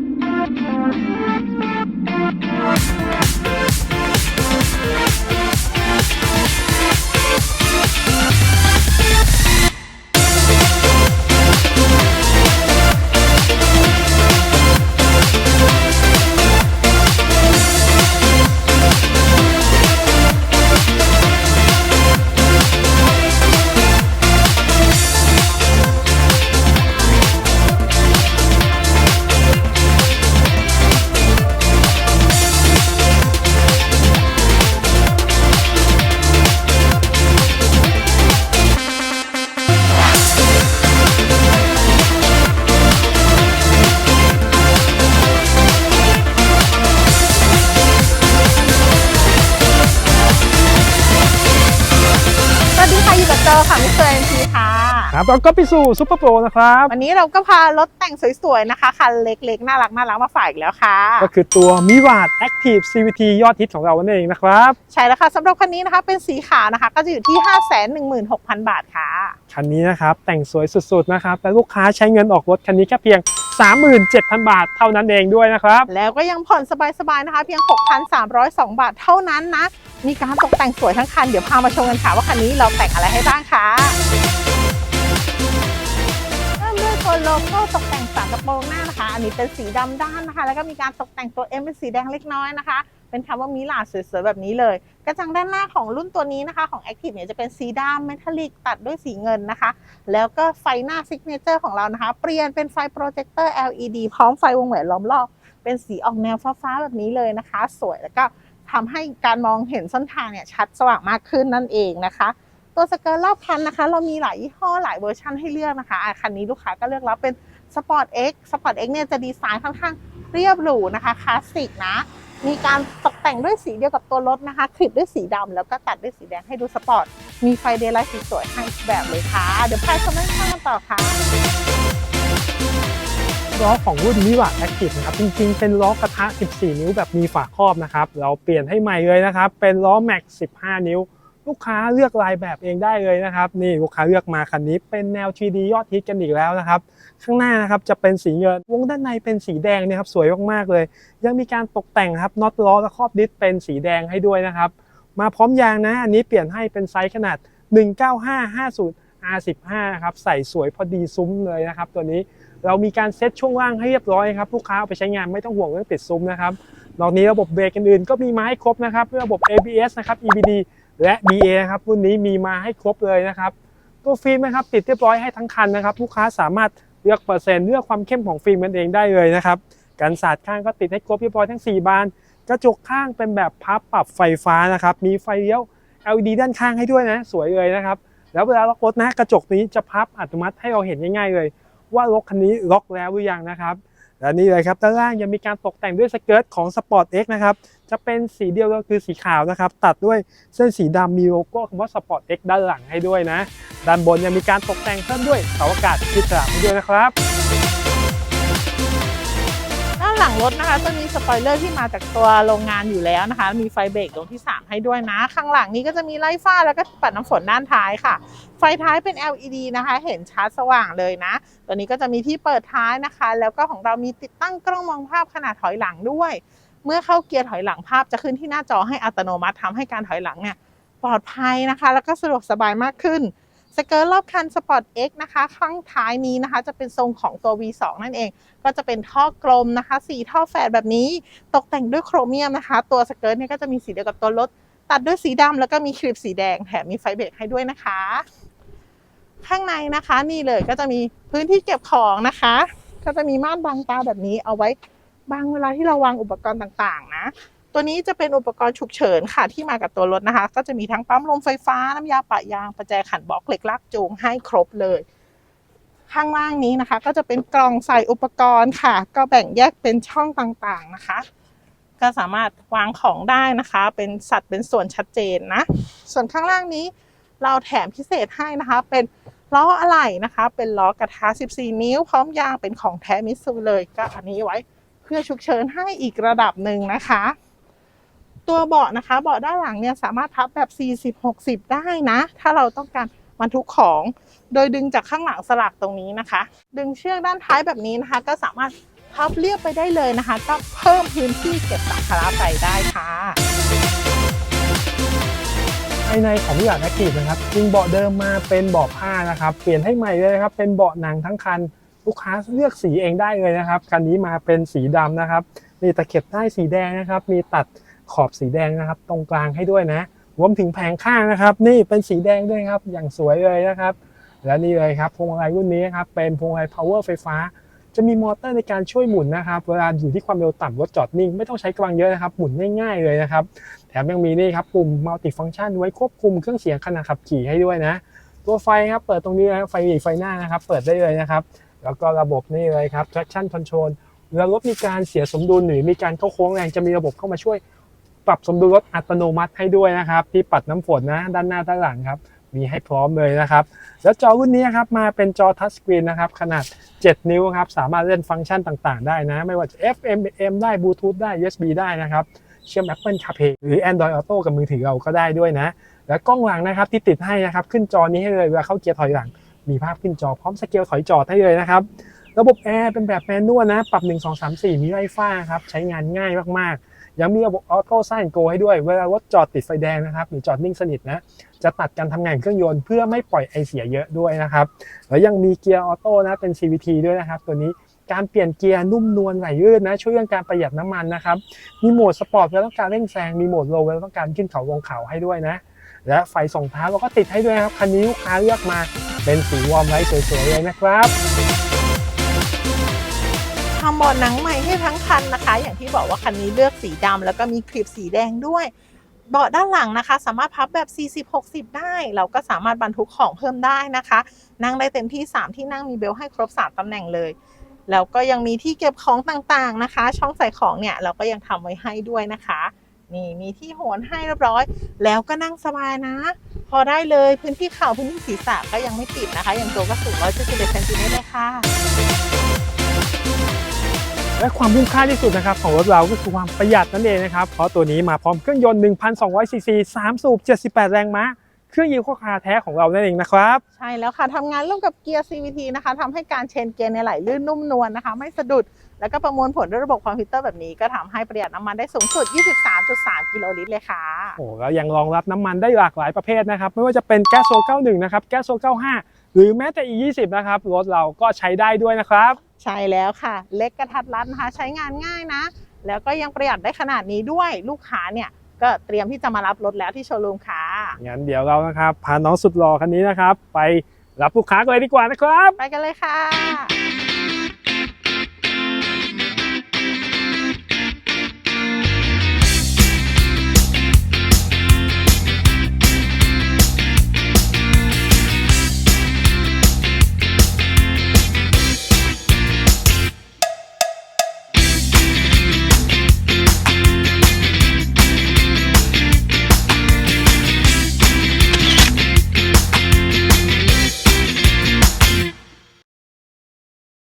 ส ค่ะอยู่กับโจค่ะมิสเตอร์เอ็นทีค่ะครับแล้วก็ไปสู่ซุปเปอร์โปรนะครับ วันนี้เราก็พารถแต่งสวยๆนะคะคันเล็กๆ น่ารักน่ารักมาฝากอีกแล้วค่ะ ก็คือตัวมิวาด Active CVT ยอดฮิตของเรานั่นเองนะครับ ใช่แล้วค่ะสำหรับคันนี้นะคะเป็นสีขาวนะคะ ก็จะอยู่ที่ 516,000 บาทค่ะ คันนี้นะครับแต่งสวยสุดๆนะครับและลูกค้าใช้เงินออกรถคันนี้แค่เพียง 37,000 บาทเท่านั้นเองด้วยนะครับ แล้วก็ยังผ่อนสบายๆนะคะ เพียง 6,302 บาทเท่านั้นนะ มีการตกแต่งสวยทั้งคัน เดี๋ยวพามาชมกันค่ะว่าคันนี้เราแต่งอะไรให้บ้างค่ะเริ่มด้วยตัวโลโก้ตกแต่งฝากระโปรงหน้านะคะ อันนี้เป็นสีดำด้านนะคะ แล้วก็มีการตกแต่งตัว M เป็นสีแดงเล็กน้อยนะคะ เป็นคำว่ามิลาสวยๆแบบนี้เลย กระจังด้านหน้าของรุ่นตัวนี้นะคะ ของ Active เนี่ยจะเป็นสีดำเมทัลลิกตัดด้วยสีเงินนะคะ แล้วก็ไฟหน้าซิกเนเจอร์ของเรานะคะ เปลี่ยนเป็นไฟโปรเจคเตอร์ LED พร้อมไฟวงแหวนล้อมรอบเป็นสีออกแนวฟ้าๆแบบนี้เลยนะคะ สวยแล้วก็ ทำให้การมองเห็นเส้นทางเนี่ยชัดสว่างมากขึ้นนั่นเองนะคะ ตัวสเกิร์ตรอบคันนะคะ เรามีหลายยี่ห้อหลายเวอร์ชันให้เลือกนะคะคันนี้ลูกค้าก็เลือกรับเป็น Sport X Sport X เนี่ยจะดีไซน์ค่อนข้างเรียบหรูนะคะคลาสสิกนะ มีการตกแต่งด้วยสีเดียวกับตัวรถนะคะคลิปด้วยสีดำแล้วก็ตัดด้วยสีแดงให้ดูสปอร์ต มีไฟเดย์ไลท์สีสวยให้แบบเลยค่ะ เดี๋ยวพาชมด้านข้างกันต่อค่ะ ล้อของรุ่นมิวาด Active นะครับจริงๆ เป็นล้อกระทะ 14 นิ้วแบบมีฝาครอบนะครับ เราเปลี่ยนให้ใหม่เลยนะครับ เป็นล้อแม็ก 15 นิ้ว ลูกค้าเลือกลายแบบเองได้เลยนะครับ นี่ลูกค้าเลือกมาคันนี้เป็นแนว 3D ยอดฮิตกันอีกแล้วนะครับ ข้างหน้านะครับจะเป็นสีเงินวงด้านในเป็นสีแดงนี่ยครับสวยมากๆเลย ยังมีการตกแต่งครับน็อตล้อและครอบดิสเป็นสีแดงให้ด้วยนะครับ มาพร้อมยางนะอันนี้เปลี่ยนให้เป็นไซส์ขนาด 19550 R15 นะครับใส่สวยพอดีซุ้มเลยนะครับตัวนี้ เรามีการเซ็ตช่วงล่างให้เรียบร้อยครับลูกค้าเอาไปใช้งานไม่ต้องห่วงเรื่องติดซุ้มนะครับนอกนี้ระบบเบรกอื่นๆก็มีมาให้ครบนะครับระบบ ABS นะครับ EBD และ BA นะครับรุ่นนี้มีมาให้ครบเลยนะครับตัวฟิล์มนะครับติดเรียบร้อยให้ทั้งคันนะครับลูกค้าสามารถเลือกเปอร์เซ็นต์เลือกความเข้มของฟิล์มกันเองได้เลยนะครับกันสาดข้างก็ติดให้ครบเรียบร้อยทั้ง 4 บาน กระจกข้างเป็นแบบพับปรับไฟฟ้านะครับมีไฟเลี้ยว LED ด้านข้างให้ด้วยนะ สวยเลยนะครับ แล้วเวลาล็อกรถนะกระจกนี้จะพับอัตโนมัติให้เราเห็นง่ายๆเลย ว่ารถคันนี้ล็อกแล้วหรือยังนะครับและนี่เลยครับด้านล่างยังมีการตกแต่งด้วยสเกิร์ตของ Sport X นะครับ จะเป็นสีเดียวก็คือสีขาวนะครับ ตัดด้วยเส้นสีดำมีโลโก้คำว่า Sport X ด้านหลังให้ด้วยนะ ด้านบนยังมีการตกแต่งเพิ่มด้วยเสาอากาศที่สลับให้ด้วยนะครับ หลังรถนะคะจะมีสปอยเลอร์ที่มาจากตัวโรงงานอยู่แล้วนะคะ มีไฟเบรกดวงที่ 3 ให้ด้วยนะ ข้างหลังนี้ก็จะมีไล่ฟ้าแล้วก็ปัดน้ำฝนด้านท้ายค่ะ ไฟท้ายเป็น LED นะคะ เห็นชัดสว่างเลยนะ ตัวนี้ก็จะมีที่เปิดท้ายนะคะ แล้วก็ของเรามีติดตั้งกล้องมองภาพขนาดถอยหลังด้วย เมื่อเข้าเกียร์ถอยหลังภาพจะขึ้นที่หน้าจอให้อัตโนมัติทำให้การถอยหลังเนี่ยปลอดภัยนะคะ แล้วก็สะดวกสบายมากขึ้น สเกิร์ตรอบคัน Sport X นะคะข้างท้ายนี้นะคะ จะเป็นทรงของตัว V2 นั่นเอง ก็จะเป็นท่อกลมนะคะสีท่อแฝดแบบนี้ ตกแต่งด้วยโครเมียมนะคะ ตัวสเกิร์ตเนี่ยก็จะมีสีเดียวกับตัวรถ ตัดด้วยสีดำแล้วก็มีคลิปสีแดงแถมมีไฟเบรกให้ด้วยนะคะ ข้างในนะคะนี่เลยก็จะมีพื้นที่เก็บของนะคะ ก็จะมีม่านบังตาแบบนี้เอาไว้บังเวลาที่เราวางอุปกรณ์ต่างๆ นะ ตัวนี้จะเป็นอุปกรณ์ฉุกเฉินค่ะที่มากับตัวรถนะคะ ก็จะมีทั้งปั๊มลมไฟฟ้าน้ำยาปะยางประแจขันบล็อกเหล็กลากจูงให้ครบเลย ข้างล่างนี้นะคะ ก็จะเป็นกล่องใส่อุปกรณ์ค่ะ ก็แบ่งแยกเป็นช่องต่างๆนะคะ ก็สามารถวางของได้นะคะ เป็นสัดเป็นส่วนชัดเจนนะ ส่วนข้างล่างนี้ เราแถมพิเศษให้นะคะ เป็นล้ออะไหล่นะคะ เป็นล้อกระทะ 14 นิ้ว พร้อมยางเป็นของแท้มิตซูเลย ก็อันนี้ไว้เพื่อฉุกเฉินให้อีกระดับหนึ่งนะคะ ตัวเบาะนะคะเบาะด้านหลังเนี่ยสามารถพับแบบ 40-60 ได้นะ ถ้าเราต้องการบรรทุกของ โดยดึงจากข้างหลังสลักตรงนี้นะคะ ดึงเชือกด้านท้ายแบบนี้นะคะ ก็สามารถพับเรียบไปได้เลยนะคะ ก็เพิ่มพื้นที่เก็บสัมภาระไปได้ค่ะภายในของวิวาแอคทีฟนะครับจริงเบาะเดิมมาเป็นเบาะผ้านะครับ เปลี่ยนให้ใหม่เลยนะครับ เป็นเบาะหนังทั้งคัน ลูกค้าเลือกสีเองได้เลยนะครับ คันนี้มาเป็นสีดำนะครับ มีตะเข็บใต้สีแดงนะครับ มีตัด ขอบสีแดงนะครับ ตรงกลางให้ด้วยนะรวมถึงแผงข้างนะครับ นี่เป็นสีแดงด้วยครับ อย่างสวยเลยนะครับ และนี่เลยครับพวงมาลัยรุ่นนี้นะครับเป็นพวงมาลัย power ไฟฟ้า จะมีมอเตอร์ในการช่วยหมุนนะครับ เวลาอยู่ที่ความเร็วต่ำรถจอดนิ่ง ไม่ต้องใช้กำลังเยอะนะครับ หมุนง่ายๆเลยนะครับ แถมยังมีนี่ครับปุ่ม multi function ไว้ควบคุมเครื่องเสียงขณะขับขี่ให้ด้วยนะ ตัวไฟครับเปิดตรงนี้นะครับไฟไฟหน้านะครับ เปิดได้เลยนะครับ แล้วก็ระบบนี่เลยครับ traction control เวลารถมีการเสียสมดุลหรือมีการเข้าโค้งแรงจะมีระบบเข้ามาช่วย ปรับสมดุลรถอัตโนมัติให้ด้วยนะครับ ที่ปัดน้ำฝนนะด้านหน้าด้านหลังครับ มีให้พร้อมเลยนะครับ แล้วจอรุ่นนี้ครับมาเป็นจอทัชสกรีนนะครับขนาด 7 นิ้วครับสามารถเล่นฟังก์ชันต่างๆ ได้นะ ไม่ว่าจะ FM AM ได้ Bluetooth ได้ USB ได้นะครับเชื่อม Apple CarPlay หรือ Android Auto กับมือถือเราก็ได้ด้วยนะ แล้วกล้องหลังนะครับที่ติดให้นะครับขึ้นจอนี้ให้เลยเวลาเข้าเกียร์ถอยหลัง มีภาพขึ้นจอพร้อมสเกลถอยจอดให้เลยนะครับระบบแอร์เป็นแบบแมนนวลนะ ปรับ 1 2 3 4 มีไฟฟ้าครับ ใช้งานง่ายมาก ๆ ยังมีระบบออโต้ไซน์โกให้ด้วย เวลารถจอดติดไฟแดงนะครับหรือจอดนิ่งสนิทนะ จะตัดการทำงานเครื่องยนต์เพื่อไม่ปล่อยไอเสียเยอะด้วยนะครับ แล้วยังมีเกียร์ออโต้นะเป็น CVT ด้วยนะครับ ตัวนี้การเปลี่ยนเกียร์นุ่มนวลไหลลื่นนะ ช่วยเรื่องการประหยัดน้ำมันนะครับ มีโหมดสปอร์ตเวลาต้องการเร่งแซงมีโหมดโลเวลาต้องการขึ้นเขาลงเขาให้ด้วยนะ และไฟส่องท้ายเราก็ติดให้ด้วยครับคันนี้ลูกค้าเลือกมาเป็นสีวอร์มไลท์สวยๆเลยนะครับ ทำเบาะหนังใหม่ให้ทั้งคันนะคะ อย่างที่บอกว่าคันนี้เลือกสีดำแล้วก็มีคลิปสีแดงด้วยเบาะด้านหลังนะคะ สามารถพับแบบ 40-60 ได้ เราก็สามารถบรรทุกของเพิ่มได้นะคะ นั่งได้เต็มที่ 3 ที่นั่งมีเบลให้ครบ 3ตำแหน่งเลย แล้วก็ยังมีที่เก็บของต่างๆนะคะ ช่องใส่ของเนี่ยเราก็ยังทำไว้ให้ด้วยนะคะนี่มีที่โหนให้เรียบร้อย แล้วก็นั่งสบายนะ พอได้เลยพื้นที่เข่าพื้นที่ศีรษะก็ยังไม่ติดนะคะ อย่างตัวก็สูง171เซนติเมตรเลยค่ะ และความคุ้มค่าที่สุดนะครับของรถเราก็คือความประหยัดนั่นเองนะครับ เพราะตัวนี้มาพร้อมเครื่องยนต์ 1,200ซีซี3สูบ 78 แรงม้า เครื่องยีโคคาร์แท้ของเรานั่นเองนะครับ ใช่แล้วค่ะทำงานร่วมกับเกียร์ CVT นะคะทำให้การเชนเกียร์เนี่ยไหลลื่นนุ่มนวลนะคะ ไม่สะดุด แล้วก็ประมวลผลด้วยระบบคอมพิวเตอร์แบบนี้ก็ทำให้ประหยัดน้ำมันได้สูงสุด 23.3 กิโลลิตรเลยค่ะโอ้แล้วยังรองรับน้ำมันได้หลากหลายประเภทนะครับไม่ว่าจะเป็นแก๊สโซ91นะครับแก๊สโซ95 หรือแม้แต่ E20 นะครับรถเราก็ใช้ได้ด้วยนะครับ ใช่แล้วค่ะ เล็กกระทัดรัดนะคะ ใช้งานง่ายนะ แล้วก็ยังประหยัดได้ขนาดนี้ด้วยลูกค้าเนี่ยก็เตรียมที่จะมารับรถแล้วที่โชว์รูมค่ะ งั้นเดี๋ยวเรานะครับพาน้องสุดหล่อคันนี้นะครับ ไปรับลูกค้ากันเลยดีกว่านะครับ ไปกันเลยค่ะ